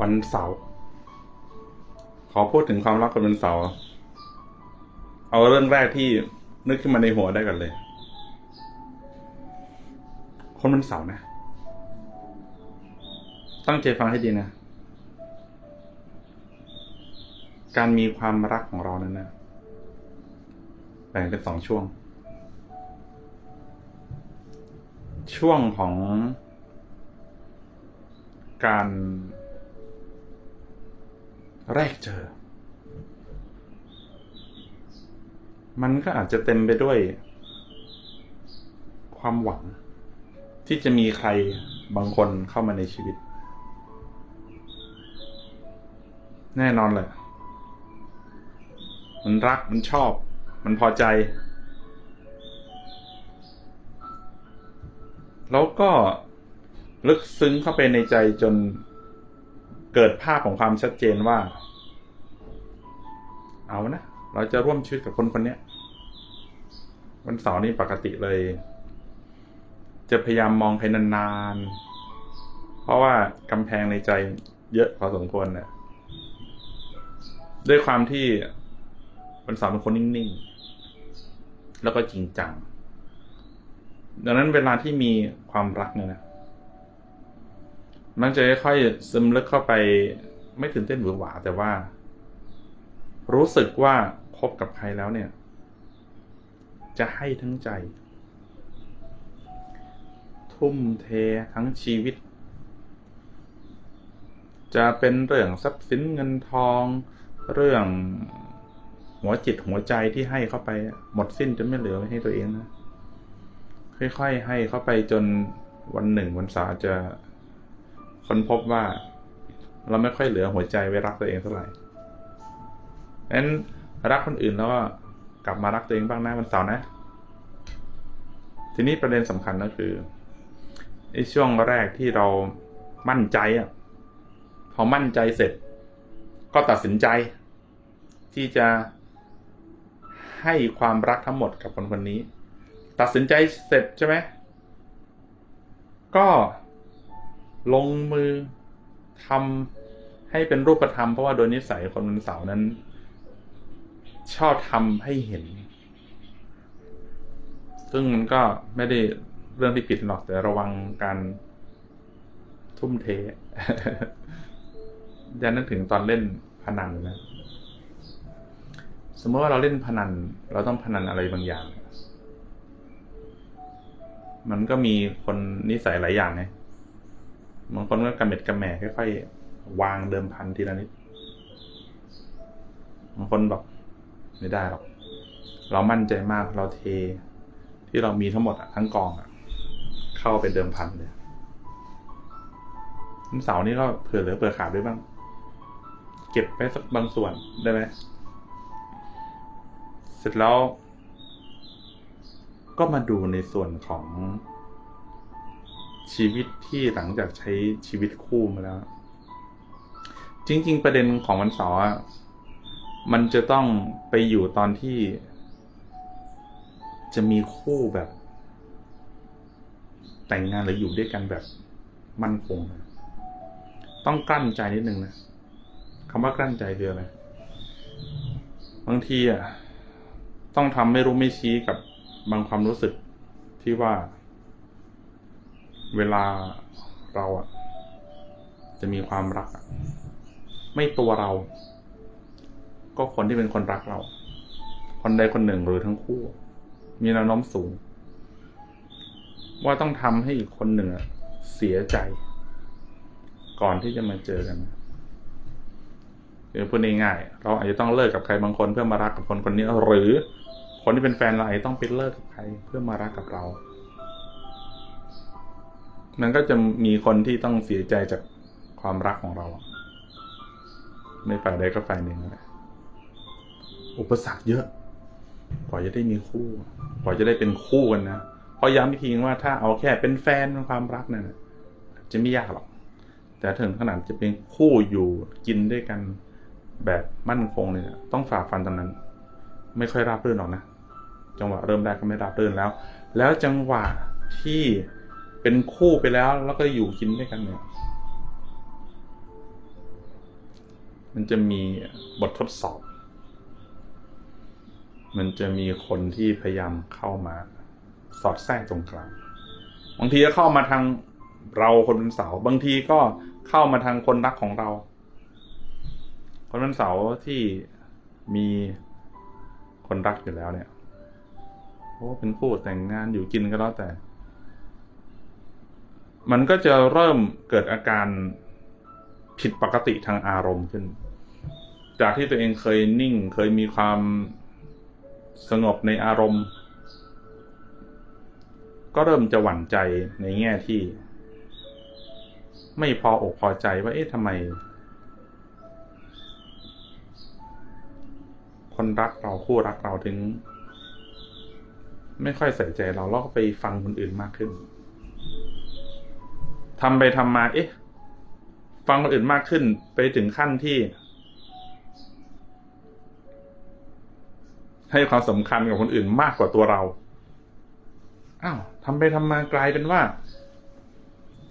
วันเสาร์ขอพูดถึงความรักคนวันเสาร์เอาเรื่องแรกที่นึกขึ้นมาในหัวได้ก่อนเลย คนวันเสาร์นะ ตั้งใจฟังให้ดีนะ การมีความรักของเรานั้นนะแบ่งเป็นสองช่วง ช่วงของการ แรกเจอ มันก็อาจจะเต็มไปด้วย ความหวัง ที่จะมีใครบางคนเข้ามาในชีวิต แน่นอนแหละ มันรักมันชอบ มันพอใจ แล้วก็ลึกซึ้งเข้าไปในใจจน เกิดภาพของความชัดเจนว่า เอานะ เราจะร่วมชีวิตกับคนคนนี้วันเสาร์นี้ปกติเลย จะพยายามมองให้นานๆ เพราะว่ากำแพงในใจเยอะพอสมควรเนะ่ยด้วยความที่วันเสาร์เป็นคนนิ่งๆ แล้วก็จริงจัง ดังนั้นเวลาที่มีความรักเนี่ยนะ มันจะค่อยๆซึมลึกเข้าไป ไม่ตื่นเต้นหวือหวาแต่ว่า รู้สึกว่าคบกับใครแล้วเนี่ย จะให้ทั้งใจ ทุ่มเททั้งชีวิต จะเป็นเรื่องทรัพย์สินเงินทอง เรื่องหัวจิตหัวใจที่ให้เข้าไปหมดสิ้นจนไม่เหลือไว้ให้ตัวเองนะค่อยๆให้เข้าไปจนวันหนึ่งวันสาจะ ค้นพบว่า เราไม่ค่อยเหลือหัวใจไว้รักตัวเองเท่าไหร่นั้นรักคนอื่นแล้วก็กลับมารักตัวเองบ้างนะวันเสาร์นะ ทีนี้ประเด็นสำคัญก็คือในช่วงแรกที่เรามั่นใจอะพอมั่นใจเสร็จ ก็ตัดสินใจ ที่จะให้ความรักทั้งหมดกับคนคนนี้ ตัดสินใจเสร็จใช่ไหมก็ ลงมือทำให้เป็นรูปธรรมเพราะว่าโดยนิสัยคนวันเสาร์นั้น ชอบทำให้เห็น ซึ่งมันก็ไม่ได้เรื่องที่ผิดหรอกแต่ระวังการทุ่มเทยันนึกถึงตอนเล่นพนันนะ สมมติว่าเราเล่นพนัน เราต้องพนันอะไรบางอย่าง มันก็มีคนนิสัยหลายอย่างไง บางคนก็กระเม็ดกระแหม่ค่อยๆวางเดิมพันทีละนิดบางคนบอกไม่ได้หรอก เรามั่นใจมากเราเท ที่เรามีทั้งหมดทั้งกองอะเข้าเป็นเดิมพันเลยวันเสาร์นี้ก็เผื่อเหลือเผื่อขาดด้วยบ้าง เก็บไปสักบางส่วนได้ไหมเสร็จแล้ว ก็มาดูในส่วนของ ชีวิตที่หลังจากใช้ชีวิตคู่มาแล้ว จริง ๆ ประเด็นของวันเสาร์มันจะต้องไปอยู่ตอนที่ จะมีคู่แบบ แต่งงานหรืออยู่ด้วยกันแบบมั่นคงต้องกลั้นใจนิดนึงนะคำว่ากลั้นใจคืออะไรบางทีอะต้องทำไม่รู้ไม่ชี้กับบางความรู้สึกที่ว่า เวลาเราอะจะมีความรัก ไม่ตัวเรา ก็คนที่เป็นคนรักเรา คนใดคนหนึ่งหรือทั้งคู่ มีแนวโน้มสูง ว่าต้องทำให้อีกคนหนึ่งเสียใจ ก่อนที่จะมาเจอกันคือพูดง่ายๆเราอาจจะต้องเลิกกับใครบางคนเพื่อมารักกับคนคนนี้หรือ คนที่เป็นแฟนเราอาจจะต้องไปเลิกกับใครเพื่อมารักกับเรา มันก็จะมีคนที่ต้องเสียใจจากความรักของเราในฝ่ายใดก็ฝ่ายหนึ่งอุปสรรคเยอะกว่าจะได้มีคู่กว่าจะได้เป็นคู่กันนะเพราะย้ำอีกทีว่าถ้าเอาแค่เป็นแฟนความรักนั่นจะไม่ยากหรอก แต่ถึงขนาดจะเป็นคู่อยู่กินด้วยกันแบบมั่นคงเลยต้องฝ่าฟันตอนนั้น ไม่ค่อยราบรื่นหรอกนะ จังหวะเริ่มแรกก็ไม่ราบรื่นแล้ว แล้วจังหวะที่ เป็นคู่ไปแล้ว แล้วก็อยู่กินด้วยกันเนี่ยมันจะมีบททดสอบ มันจะมีคนที่พยายามเข้ามา สอดแทรกตรงกลาง บางทีก็เข้ามาทางเราคนเป็นเสาบางทีก็เข้ามาทางคนรักของเรา คนเป็นเสาที่มีคนรักอยู่แล้วเนี่ยโอ้เป็นคู่แต่งงานอยู่กินก็แล้วแต่ มันก็จะเริ่มเกิดอาการผิดปกติทางอารมณ์ขึ้น จากที่ตัวเองเคยนิ่งเคยมีความสงบในอารมณ์ ก็เริ่มจะหวั่นใจในแง่ที่ ไม่พออกพอใจว่าเอ๊ะทำไม คนรักเราคู่รักเราถึง ไม่ค่อยใส่ใจเราเราก็ไปฟังคนอื่นมากขึ้น ทำไปทำมา เอ๊ะ ฟังคนอื่นมากขึ้นไปถึงขั้นที่ ให้ความสำคัญกับคนอื่นมากกว่าตัวเราอ้าวทำไปทำมากลายเป็นว่า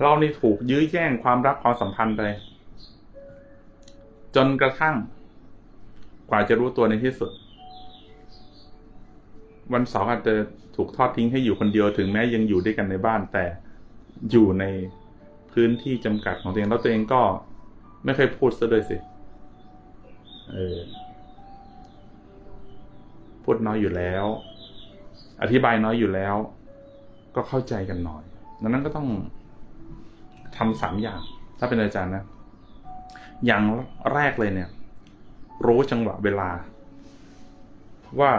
เรานี่ถูกยื้อแย่งความรักความสัมพันธ์ไป จนกระทั่ง กว่าจะรู้ตัวในที่สุด วันเสาร์อาจจะถูกทอดทิ้งให้อยู่คนเดียวถึงแม้ยังอยู่ด้วยกันในบ้านแต่อยู่ใน พื้นที่จำกัดของตัวเองแล้วตัวเองก็ไม่เคยพูดซะด้วยสิ เออ พูดน้อยอยู่แล้ว อธิบายน้อยอยู่แล้ว ก็เข้าใจกันหน่อยดังนั้นก็ต้องทำสามอย่าง ถ้าเป็นอาจารย์นะ อย่างแรกเลยเนี่ย รู้จังหวะเวลา ว่า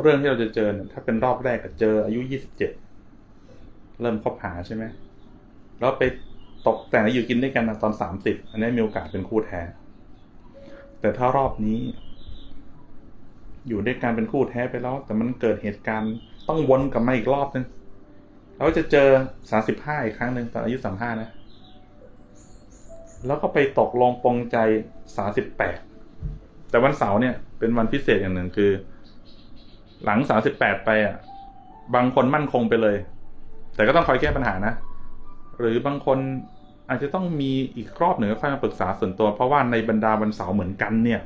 เรื่องที่เราจะเจอเนี่ยถ้าเป็นรอบแรกเจออายุยี่สิบเจ็ดเริ่มคบหาใช่ไหมแล้วไป ตกแต่งอยู่กินด้วยกันตอนสามสิบอันนี้มีโอกาสเป็นคู่แท้ แต่ถ้ารอบนี้ อยู่ด้วยกันเป็นคู่แท้ไปแล้ว แต่มันเกิดเหตุการณ์ต้องวนกลับมาอีกรอบนึงเราจะเจอสาสิบห้าอีกครั้งหนึ่งตอนอายุสามห้านะ แล้วก็ไปตกลงปรงใจสาสิบแปดแต่วันเสาร์เนี่ยเป็นวันพิเศษอย่างหนึ่งคือ หลังสาสิบแปดไปอะ บางคนมั่นคงไปเลย แต่ก็ต้องคอยแก้ปัญหานะ หรือบางคน อาจจะต้องมีอีกรอบหนึ่งค่อยมาปรึกษาส่วนตัว เพราะว่าในบรรดาวันเสาร์เหมือนกันเนี่ย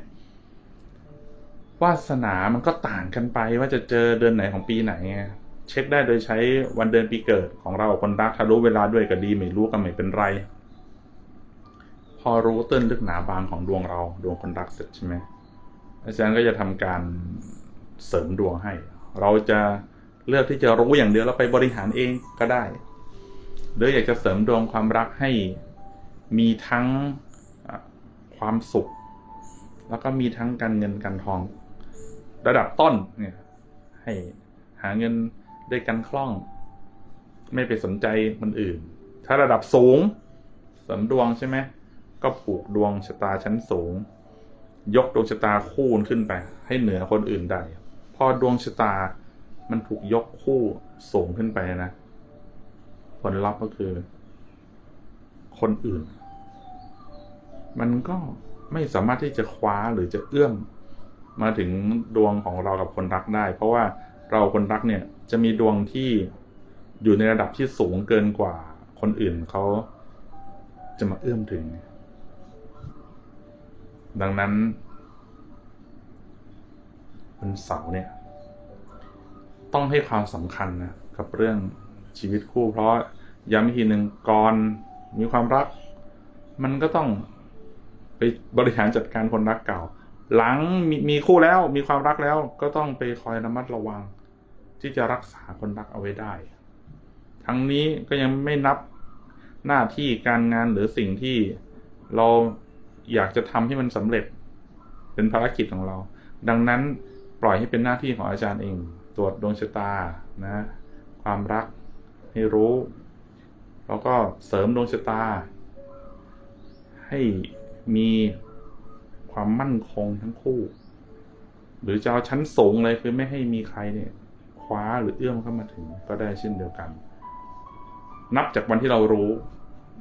วาสนามันก็ต่างกันไปว่าจะเจอเดือนไหนของปีไหนไงเช็คได้โดยใช้วันเดือนปีเกิดของเราคนรักถ้ารู้เวลาด้วยก็ดีไม่รู้ก็ไม่เป็นไร พอรู้ตื้นลึกหนาบางของดวงเราดวงคนรักเสร็จใช่ไหมอาจารย์ก็จะทำการเสริมดวงให้ เราจะเลือกที่จะรู้อย่างเดียวแล้วไปบริหารเองก็ได้ หรืออยากจะเสริมดวงความรักให้มีทั้งความสุข แล้วก็มีทั้งการเงินการทอง ระดับต้นเนี่ยให้หาเงินได้กันคล่อง ไม่ไปสนใจคนอื่น ถ้าระดับสูงเสริมดวงใช่ไหมก็ผูกดวงชะตาชั้นสูง ยกดวงชะตาคู่ขึ้นไป ให้เหนือคนอื่นได้พอดวงชะตามันถูกยกคู่สูงขึ้นไปนะ ผลลัพธ์ก็คือ คนอื่น มันก็ไม่สามารถที่จะคว้าหรือจะเอื้อมมาถึงดวงของเรากับคนรักได้ เพราะว่าเราคนรักเนี่ยจะมีดวงที่อยู่ในระดับที่สูงเกินกว่าคนอื่นเขาจะมาเอื้อมถึง ดังนั้นวันเสาร์เนี่ย ต้องให้ความสำคัญนะกับเรื่อง ชีวิตคู่ เพราะย้ำอีกทีหนึ่งก่อนมีความรัก มันก็ต้องไปบริหารจัดการคนรักเก่า หลังมมีคู่แล้วมีความรักแล้วก็ต้องไปคอยระมัดระวัง ที่จะรักษาคนรักเอาไว้ได้ ทั้งนี้ก็ยังไม่นับหน้าที่การงานหรือสิ่งที่เราอยากจะทำให้มันสำเร็จ เป็นภารกิจของเรา ดังนั้นปล่อยให้เป็นหน้าที่ของอาจารย์เอง ตรวจดวงชะตานะ ความรัก ให้รู้ แล้วก็เสริมดวงชะตา ให้มีความมั่นคงทั้งคู่ หรือจะเอาชั้นสูงเลยคือไม่ให้มีใครเนี่ยคว้าหรือเอื้อมเข้ามาถึงก็ได้เช่นเดียวกัน นับจากวันที่เรารู้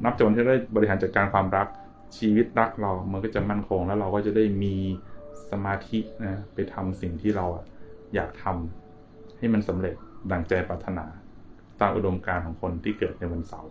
นับจากวันที่ได้บริหารจัดการความรักชีวิตรักเรา มันก็จะมั่นคงแล้วเราก็จะได้มีสมาธินะไปทำสิ่งที่เราอยากทำให้มันสำเร็จดังใจปรารถนา ตามอุดมการณ์ของคนที่เกิดในวันเสาร์